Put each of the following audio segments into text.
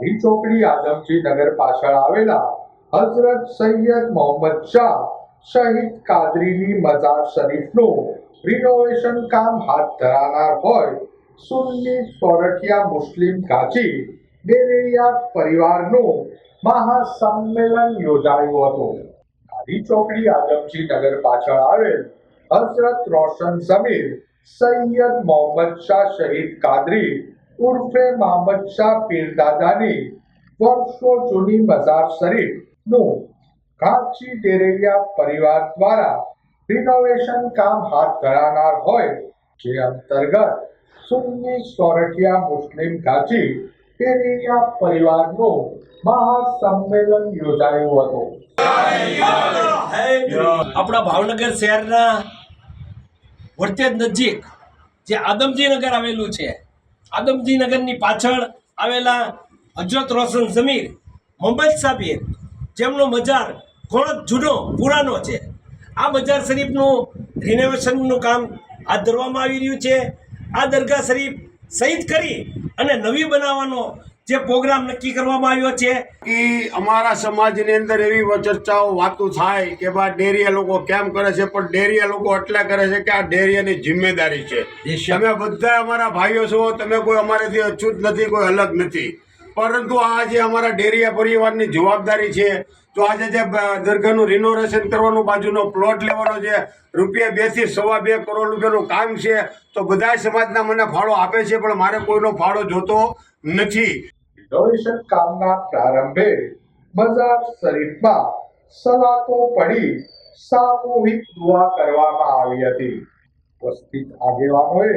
હરી ચોકડી આદમજી નગર પાછળ આવેલા હઝરત સૈયદ મોહમ્મદ શાહ શહીદ કાદરીની મજાર શરીફનું રિનોવેશન કામ હાથ ધરાનાર હોય, સુન્ની સોરઠિયા મુસ્લિમ કાચી ડેરેયા પરિવારનું મહાસંમેલન યોજાયું હતું. હરી ચોકડી આદમજી નગર પાછળ આવેલ હઝરત રોશન સમીર સૈયદ મોહમ્મદ શાહ શહીદ કાદરી ઉર્ફે મોહમ્મદ શાહ પીરદાદાની વર્ષો જૂની મઝાર શરીફનું ઘાંચી ડેરેલિયા પરિવાર દ્વારા રિનોવેશન કામ હાથ ધરાનાર હોય, જે અંતર્ગત સુન્ની સોરઠિયા મુસ્લિમ ઘાંચી ડેરેલિયા પરિવારનું મહાસંમેલન યોજાયું હતું. આપણા ભાવનગર શહેરના વર્તેજ નજીક જે આદમજી નગર આવેલું છે આદમજી નગરની પાછળ આવેલા હજરત રોશન સમીર મોહમ્મદ સાબીર, જેમનો બજાર ઘણો જૂનો, પુરાનો છે. આ બજાર શરીફનું રિનોવેશનનું કામ હાથ ધરવામાં આવી રહ્યું છે. આ દરગાહ શરીફ શહીદ કરી અને નવી બનાવવાનો જે પ્રોગ્રામ નક્કી કરવામાં આવ્યો છે? એ અમારા સમાજની અંદર એવી ચર્ચાઓ વાતો થાય કે બા ડેરિયા લોકો કેમ કરે છે પણ ડેરિયા લોકો એટલે કરે છે કે આ ડેરિયાની જિમ્મેદારી છે. તમે બધા અમારા ભાઈઓ છો તમે કોઈ અમારેથી અછૂત નથી કોઈ અલગ નથી. પરંતુ આ જે અમારા ડેરિયા પરિવારની જવાબદારી છે તો આજે જે દરગાહનું રિનોવેશન કરવાનું બાજુનો પ્લોટ લેવાનો છે રૂપિયા બેથી સવા બે કરોડ રૂપિયાનું કામ છે તો બધા સમાજના મને ફાળો આપે છે પણ મારે કોઈનો ફાળો જોતો નથી. રિનોવેશન કામના પ્રારંભે મઝાર શરીફમાં સલાતો પડી સામૂહિક દુઆ કરવામાં આવી હતી. ઉપસ્થિત આગેવાનોએ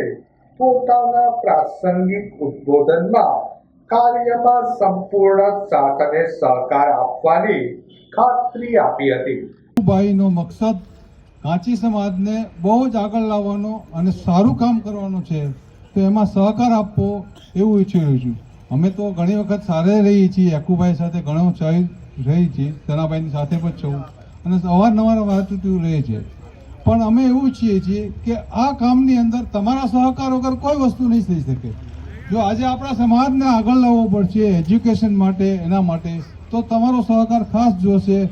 પોતાના પ્રાસંગિક ઉદ્બોધનમાં કાર્યમાં સંપૂર્ણ સાથ અને સહકાર આપવાની ખાતરી આપી હતી. ભાઈનો મકસદ કાચી સમાજને બહુ જ આગળ લાવવાનો અને સારું કામ કરવાનું છે. તો એમાં સહકાર આપવો એવું ઈચ્છી રહ્યું છું. અમે તો ઘણી વખત સાથે રહીએ છીએ યાકુભાઈ સાથે ઘણો ચાઈ રહી છીએ તનાભાઈની સાથે પણ છું અને અવારનવાર વાતચીત રહે છે. પણ અમે એવું ઈચ્છીએ છીએ કે આ કામની અંદર તમારા સહકાર વગર કોઈ વસ્તુ નહીં થઈ શકે. જો આજે આપણા સમાજને આગળ લાવવો પડશે, એજ્યુકેશન માટે, એના માટે, તો તમારો સહકાર ખાસ જોશે.